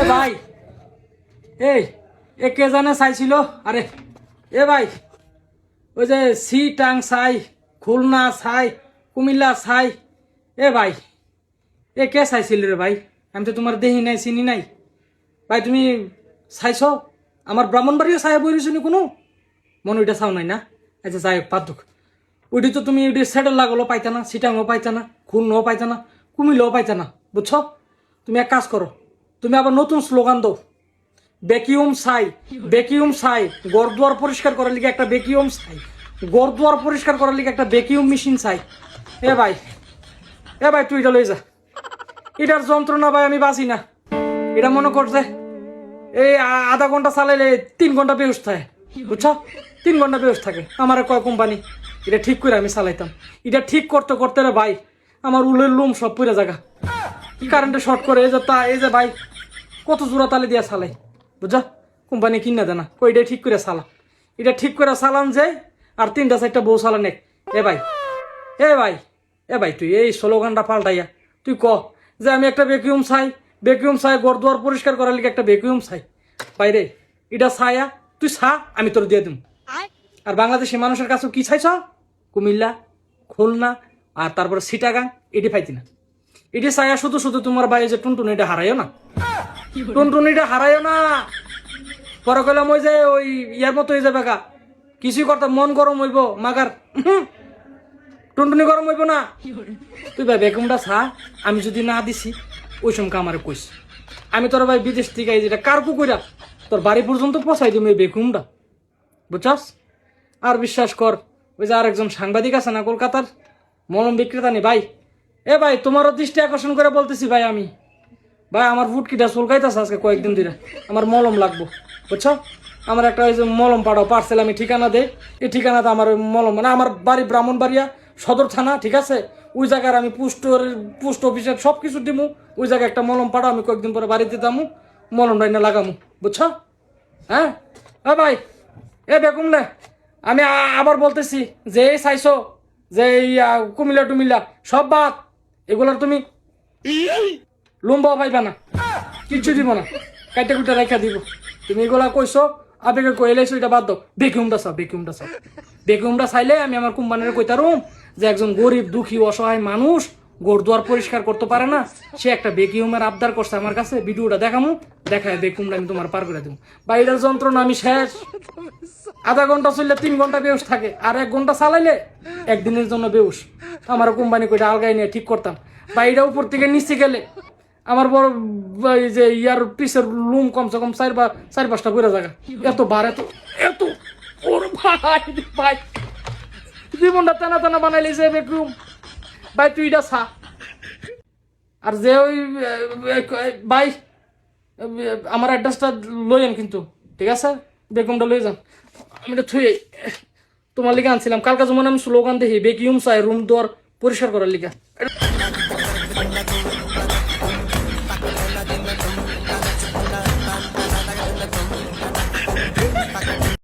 এ ভাই, এই, এ কে জানে চাইছিল? আরে, এ ভাই, ওই যে সি টাং চাই, খুলনা চাই, কুমিল্লা চাই। এ ভাই, এ কে চাইছিল রে ভাই? আমি তো তোমার দেহি নাই, চিনি নাই। ভাই, তুমি চাইছ? আমার ব্রাহ্মণবাড়িও চাই বই রয়েছে নি কোনো? মনে ওইটা চাও নাই না? আচ্ছা যাই হোক পাত দুঃখ। ওইটি তো তুমি ওইটি সেটেল লাগালো পাইতা না সিটাংও পাইতা না, খুলনাও পাইতা না, কুমিল্লাও পাইতা বুঝছ? তুমি এক কাজ করো, তুমি আবার নতুন স্লোগান দাও। বেকিউম সাই বেকিউম সাই গরদুয়ার পরিষ্কার করার লিগে একটা বেকিউম সাই গরদুয়ার পরিষ্কার করার লিগে একটা বেকিউম মেশিন চাই এ ভাই এ ভাই, তুই এটা লই যা। এটার যন্ত্রণা ভাই আমি বাঁচি না। এটা মনে করছে এই আধা ঘণ্টা চালাইলে তিন ঘণ্টা বেউস থাকে, বুঝছ? তিন ঘণ্টা বেউস থাকে, আমার কয় কোম্পানি, এটা ঠিক করে আমি চালাইতাম। এটা ঠিক করতে করতে রে ভাই, আমার উলের লুম সব পুরা জায়গা কারেন্টে শর্ট করে, এই যে তা, এই যে ভাই, কত জোড়া তালে দিয়া চালাই বুঝা? কোম্পানি কিনা দেনা কইটাই ঠিক করে চালা। এটা ঠিক করে চালান যে, আর তিনটা চারটা বউ চালান এক এ ভাই এ ভাই এ ভাই, তুই এই স্লোগানটা পাল্টাইয়া, তুই ক যে আমি একটা ভ্যাকিউম চাই ভ্যাকিউম চাই গরদুয়ার পরিষ্কার করার লিগে একটা ভ্যাকিউম চাই। বাইরে এটা ছায়া, তুই ছা, আমি তোর দিয়ে দিম। আর বাংলাদেশি মানুষের কাছে কি চাইছ? কুমিল্লা, খুলনা, আর তারপরে সিটাগাং, এটি পাইতি না। এটি চাইয়া শুধু শুধু তোমার বাইরে যে টুনটুনিটা হারাইও না। টুনটুনিটা হারাইও না। পরে কইলাম ওই যে ওই ইয়ার মতো হয়ে যাবে গা। কিছুই করতে মন গরম হইব, মাগার। টুনটুনি গরম হইব না। তুই ভাই বেকুমটা চা আমি যদি না দিছি, ওই সময় আমার কইস। আমি তোর ভাই বিদেশ থেকে যেটা কারকু কইরা তোর বাড়ি পর্যন্ত পৌঁছাই দিম এই বেকুমটা বুঝছস? আর বিশ্বাস কর, ওই যে আরেকজন সাংবাদিক আছে না কলকাতার, মলম বিক্রেতা নি ভাই এ ভাই, তোমারও দৃষ্টি আকর্ষণ করে বলতেছি ভাই আমি। ভাই, আমার ফুটকিটা চুলকাইতেছে আজকে কয়েকদিন ধরে। আমার মলম লাগবো, বুঝছ? আমার একটা ওই যে মলম পাঠাও পার্সেল আমি ঠিকানা দেই। এই ঠিকানাতে আমার ওই মলম মানে আমার বাড়ি ব্রাহ্মণবাড়িয়া, সদর থানা, ঠিক আছে? ওই জায়গার আমি পোস্টের, পোস্ট অফিসের সব কিছু দিমু। ওই জায়গায় একটা মলম পাঠাও আমি কয়েকদিন পরে বাড়িতে দামু মলম ডাইনা লাগামু, বুঝছ? হ্যাঁ? এ ভাই, এ বেকুম নে আমি আবার বলতেছি, যে এই চাইছো, যে এই কুমিল্লা টুমিল্লা সব বাদ। এগুলোর তুমি লুম্বাও পাইবা না। কিচ্ছু দিব না। কাইটা কুইটা রেখা দিব। তুমি এগুলা কইছো, আবেগে কইলেছো এটা বাদ দাও। বেকিউমটা চাও বেকিউমটা চাও বেকিউমটা চাইলে আমি আমার কোম্পানির কইতারুম যে একজন গরিব, দুঃখী, অসহায় মানুষ গোরদুয়ার পরিষ্কার করতে পারে না। সে একটা বেকিউমের আবদার করছে আমার কাছে। ভিডিওটা দেখামু, দেখায় বেকিউমটা আমি তোমার পার করে দেবো। বাইরের যন্ত্রণা আমি শেষ। আধা ঘণ্টা চললে তিন ঘণ্টা বেউস থাকে। আর এক ঘণ্টা চালাইলে একদিনের জন্য বেউস। আমার কোম্পানি কইটা আলগাই নিয়ে ঠিক করতাম। বা এটা উপর থেকে নিচে গেলে আমার বড় যে ইয়ার পিসের লুম কমসে কম চার বা চার পাঁচটা করে জায়গা এত বার এত এত ওর ভাই ভাই। জীবনটা টানা টানা যে বেডরুম ভাই, তুই এটা ছা আর যে ওই ভাই আমার অ্যাড্রেসটা লইয়েন কিন্তু। ঠিক আছে? বেগমটা লই যান। আমি এটা থুয়ে তোমার লিগে আনছিলাম। কালকে যেমন আমি স্লোগান দেখি বেকিউম চাই রুম দোয়ার পরিষ্কার করার লিগা।